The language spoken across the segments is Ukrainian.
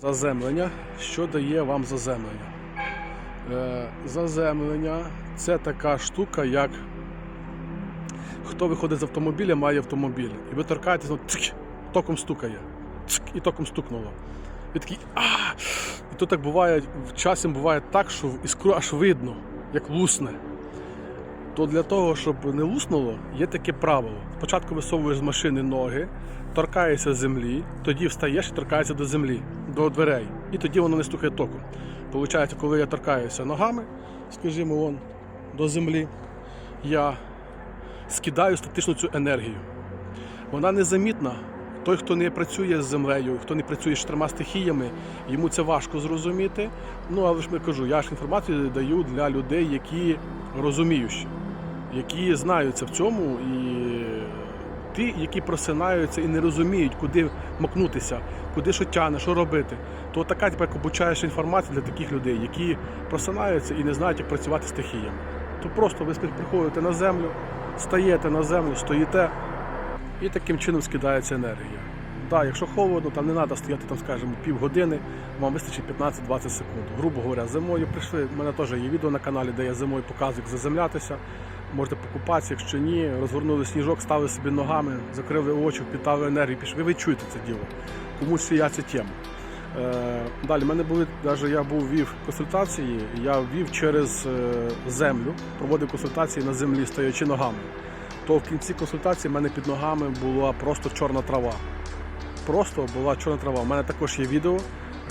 Заземлення. Що дає вам заземлення? Е, заземлення це така штука, як хто виходить з автомобіля, має автомобіль. І ви торкаєтесь, ну, цик, током стукає. Цик, і током стукнуло. Ви такий а І то так буває, часом буває так, що іскру аж видно, як лусне. То для того, щоб не луснуло, є таке правило. Спочатку висовуєш з машини ноги, торкаєшся землі, тоді встаєш і торкаєшся до землі, до дверей. І тоді воно не стукає током. Получається, коли я торкаюся ногами, скажімо, вон, до землі, я скидаю статичну цю енергію. Вона незамітна. Той, хто не працює з землею, хто не працює з чотирма стихіями, йому це важко зрозуміти. Ну, але ж ми кажу, я ж інформацію даю для людей, які розуміючі, які знаються в цьому, і ті, які просинаються і не розуміють, куди макнутися, куди що тягне, що робити. То така тепер обучаєш інформація для таких людей, які просинаються і не знають, як працювати з стихіями. То просто ви приходите на землю, стаєте на землю, стоїте і таким чином скидається енергія. Так, якщо холодно, там не треба стояти, там, скажімо, півгодини, вам вистачить 15-20 секунд. Грубо говоря, зимою прийшли. У мене теж є відео на каналі, де я зимою показую, як заземлятися. Можете покупатися, якщо ні, розгорнули сніжок, стали собі ногами, закрили очі, впітали енергію, пішли. Ви відчуєте це діло. Комусь я ця тема. Е, далі, в мене були, навіть я був вів консультації, я вів через е, землю, проводив консультації на землі, стоячи ногами. То в кінці консультації в мене під ногами була просто чорна трава. Просто була чорна трава. У мене також є відео,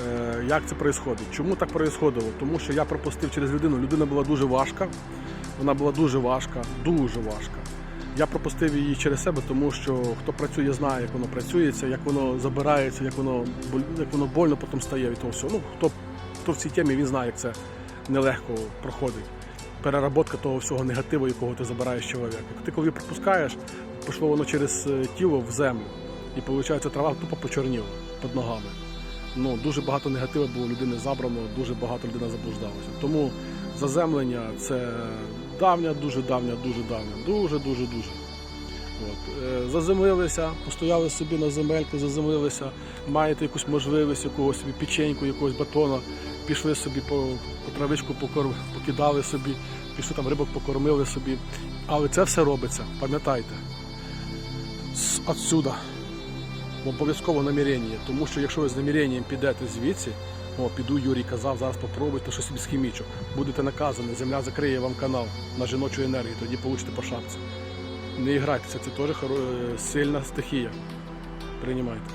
е, як це відбувається. Чому так відбувало? Тому що я пропустив через людину. Людина була дуже важка. Вона була дуже важка, дуже важка. Я пропустив її через себе, тому що хто працює, знає, як воно працюється, як воно забирається, як воно як воно больно потім стає від того всього. Ну, хто, хто в цій темі, він знає, як це нелегко проходить. Переработка того всього негативу, якого ти забираєш чоловіка. Ти коли пропускаєш, пішло воно через е, тіло в землю. І виходить, трава тупо почорніла під ногами. Ну, дуже багато негативу було людини забрано, дуже багато людина заблуждалася. Тому заземлення це давня, дуже давня, дуже давня, дуже, дуже. От. е, Заземлилися, постояли собі на земельку, заземлилися, маєте якусь можливість, якогось печеньку, якогось батона, пішли собі по, по травичку покор- покидали собі, пішли там рибок покормили собі. Але це все робиться, пам'ятайте, отсюда. Обов'язково намірення, тому що якщо ви з наміренням підете звідси, о, піду, Юрій казав, зараз попробуйте щось собі схімічу. Будете наказані, земля закриє вам канал на жіночу енергію, тоді получите по шапці. Не грайтеся, це теж хоро- сильна стихія. Приймайте.